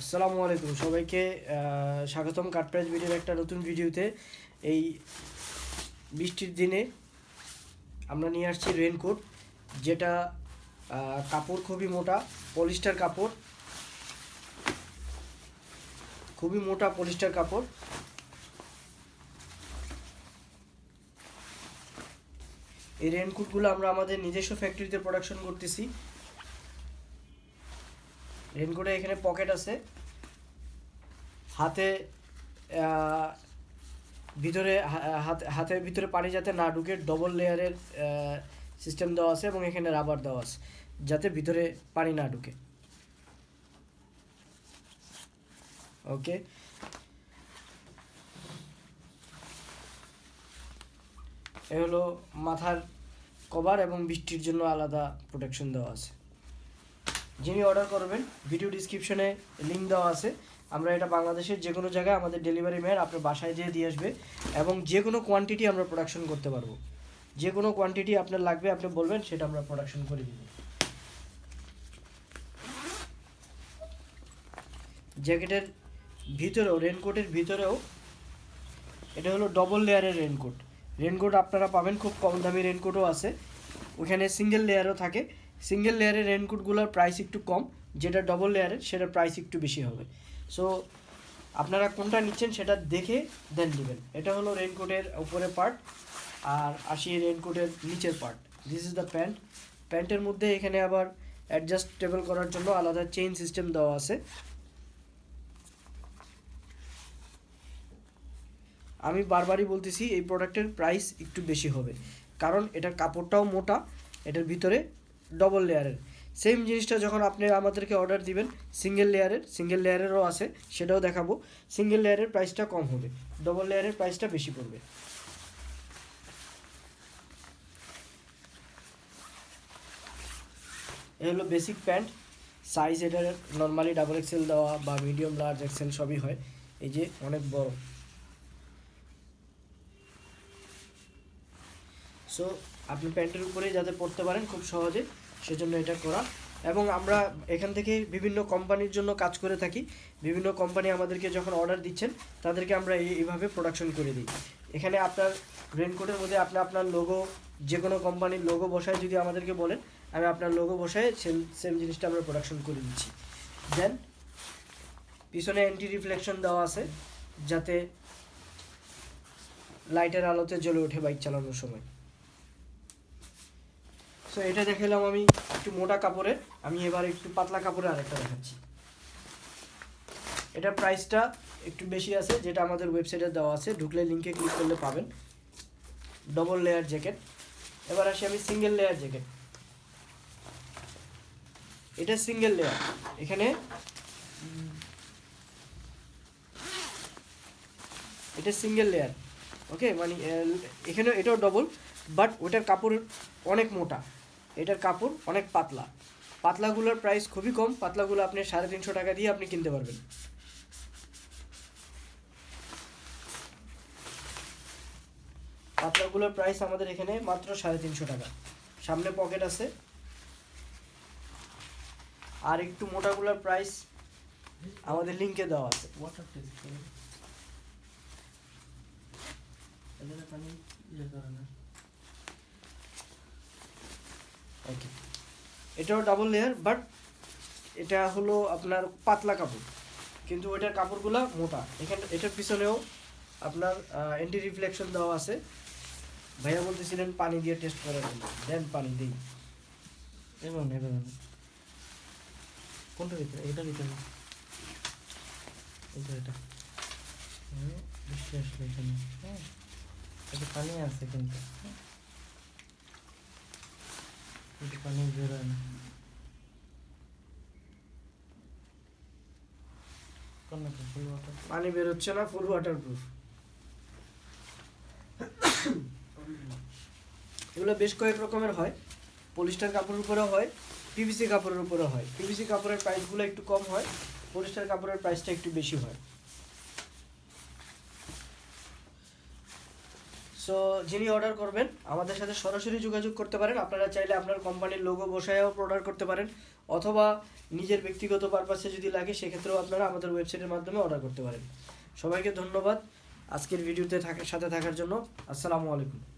আসসালামু আলাইকুম সবাইকে স্বাগতম কাটপ্রাইজ ভিডিওর একটা নতুন ভিডিওতে। এই বৃষ্টির দিনে আমরা নিয়ে আসছি রেনকোট যেটা কাপড় খুবই মোটা পলিস্টার কাপড়। খুবই মোটা পলিস্টার কাপড়। এই রেনকোটগুলো আমরা আমাদের নিজস্ব ফ্যাক্টরিতে প্রোডাকশন করতেছি। রেনকোটে এখানে পকেট আছে। হাতে ভিতরে হাত- হাতের ভিতরে পানি যাতে না ঢুকে ডবল লেয়ারের সিস্টেম দেওয়া আছে এবং এখানে রাবার দেওয়া আছে, যাতে ভিতরে পানি না ঢুকে। ওকে। এ হলো মাথার কভার এবং বৃষ্টির জন্য আলাদা প্রোটেকশন দেওয়া আছে। যিনি অর্ডার করবেন ভিডিও ডিসক্রিপশনে লিঙ্ক দেওয়া আছে। আমরা এটা বাংলাদেশের যে কোনো জায়গায় আমাদের ডেলিভারি ম্যান আপনার বাসায় যেয়ে দিয়ে আসবে এবং যে কোনো কোয়ান্টিটি আমরা প্রোডাকশন করতে পারব। যে কোনো কোয়ান্টিটি আপনার লাগবে, আপনি বলবেন, সেটা আমরা প্রোডাকশন করে দিব। জ্যাকেটের ভিতরেও রেনকোটের ভিতরেও, এটা হলো ডবল লেয়ারের রেনকোট রেনকোট আপনারা পাবেন, খুব কম দামি রেনকোটও আছে। ওখানে সিঙ্গেল লেয়ারও থাকে। সিঙ্গেল লেয়ারের রেনকোটগুলোর প্রাইস একটু কম, যেটা ডবল লেয়ারের সেটার প্রাইস একটু বেশি হবে। সো আপনারা কোনটা নিচ্ছেন সেটা দেখে দেন নেবেন। এটা হলো রেনকোটের উপরে পার্ট আর আসি রেনকোটের নিচের part this is the pant প্যান্টের মধ্যে এখানে আবার অ্যাডজাস্টেবল করার জন্য আলাদা চেইন সিস্টেম দেওয়া আছে। আমি বারবারই বলতেছি, এই প্রোডাক্টের প্রাইস একটু বেশি হবে। কারণ এটার কাপড়টাও মোটা, এটার ভিতরে ডবল লেয়ারের সেম জিনিসটা যখন আপনি আমাদেরকে অর্ডার দিবেন সিঙ্গেল লেয়ারের সিঙ্গেল লেয়ারেরও আছে, সেটাও দেখাবো। সিঙ্গেল লেয়ারের প্রাইসটা কম হবে ডবল লেয়ারের প্রাইসটা বেশি পড়বে। এ হলো বেসিক প্যান্ট সাইজ এটার নর্মালি ডাবল এক্সেল দেওয়া বা মিডিয়াম লার্জ এক্সেল সবই হয়। এই যে অনেক বড়। সো আপনি প্যান্টের উপরে যাতে পড়তে পারেন খুব সহজে, সেজন্য এটা করা। এবং আমরা এখান থেকে বিভিন্ন কোম্পানির জন্য কাজ করে থাকি। বিভিন্ন কোম্পানি আমাদেরকে যখন অর্ডার দিচ্ছেন, তাদেরকে আমরা এই- এইভাবে প্রোডাকশন করে দিই। এখানে আপনার রেনকোটের মধ্যে আপনি আপনার লোগো যে কোনো কোম্পানির লোগো বসায় যদি আমাদেরকে বলেন, আমি আপনার লোগো বসায় সেম সেম জিনিসটা আমরা প্রোডাকশন করে দিচ্ছি। দেন পিছনে অ্যান্টি রিফ্লেকশন দেওয়া আছে, যাতে লাইটের আলোতে জ্বলে ওঠে বাইক চালানোর সময়। সো এটা দেখালাম আমি একটু মোটা কাপড়ের। আমি এবার একটু পাতলা কাপড়ের আরেকটা দেখাচ্ছি। এটার প্রাইসটা একটু বেশি আছে, যেটা আমাদের ওয়েবসাইটে দেওয়া আছে। ঢুকলে লিঙ্কে ক্লিক করলে পাবেন। ডবল লেয়ার জ্যাকেট এবার আসি আমি সিঙ্গেল লেয়ার জ্যাকেট এটা সিঙ্গেল লেয়ার এখানে এটা সিঙ্গেল লেয়ার ওকে মানে এখানে এটাও ডবল বাট ওটার কাপড় অনেক মোটা। এটার কাপড় অনেক পাতলা। পাতলাগুলোর প্রাইস খুবই কম, পাতলাগুলো আপনি সাড়ে তিনশো টাকা দিয়ে আপনি কিনতে পারবেন। পাতলাগুলোর প্রাইস আমাদের এখানে মাত্র সাড়ে তিনশো টাকা। সামনে পকেট আছে। আর একটু মোটাগুলোর প্রাইস আমাদের লিঙ্কে দেওয়া আছে। ইয়ে করে না। ওকে এটাও ডাবল লেয়ার বাট এটা হলো আপনার পাতলা কাপড়। কিন্তু ওইটার কাপড়গুলো মোটা। এখানে, এটার পিছনেও আপনার অ্যান্টি রিফ্লেকশন দেওয়া আছে। ভাইয়া বলতেছিলেন পানি দিয়ে টেস্ট করার জন্য। দেন পানি দিই এবং এবার কোনটা ভিতরে এটা ভিতরে এটা। এটা আসলে এখানে। হ্যাঁ এটা পানি আছে। কিন্তু। পানি বেরোয় না পানি বেরোচ্ছে না ফুল ওয়াটার প্রুফ এগুলো বেশ কয়েক রকমের হয়। পলিস্টার কাপড়ের উপরেও হয় পিভিসি কাপড়ের উপরেও হয়। পিভিসি কাপড়ের প্রাইসগুলো একটু কম হয়, পলিস্টার কাপড়ের প্রাইসটা একটু বেশি হয়। সো যিনি অর্ডার করবেন, আমাদের সাথে সরাসরি যোগাযোগ করতে পারেন। আপনারা চাইলে আপনার কোম্পানির লোগো বসায়ও অর্ডার করতে পারেন। অথবা নিজের ব্যক্তিগত পারপাসে যদি লাগে, সেক্ষেত্রেও আপনারা আমাদের ওয়েবসাইটের মাধ্যমে অর্ডার করতে পারেন। সবাইকে ধন্যবাদ আজকের ভিডিওতে থাকার সাথে থাকার জন্য। আসসালামু আলাইকুম।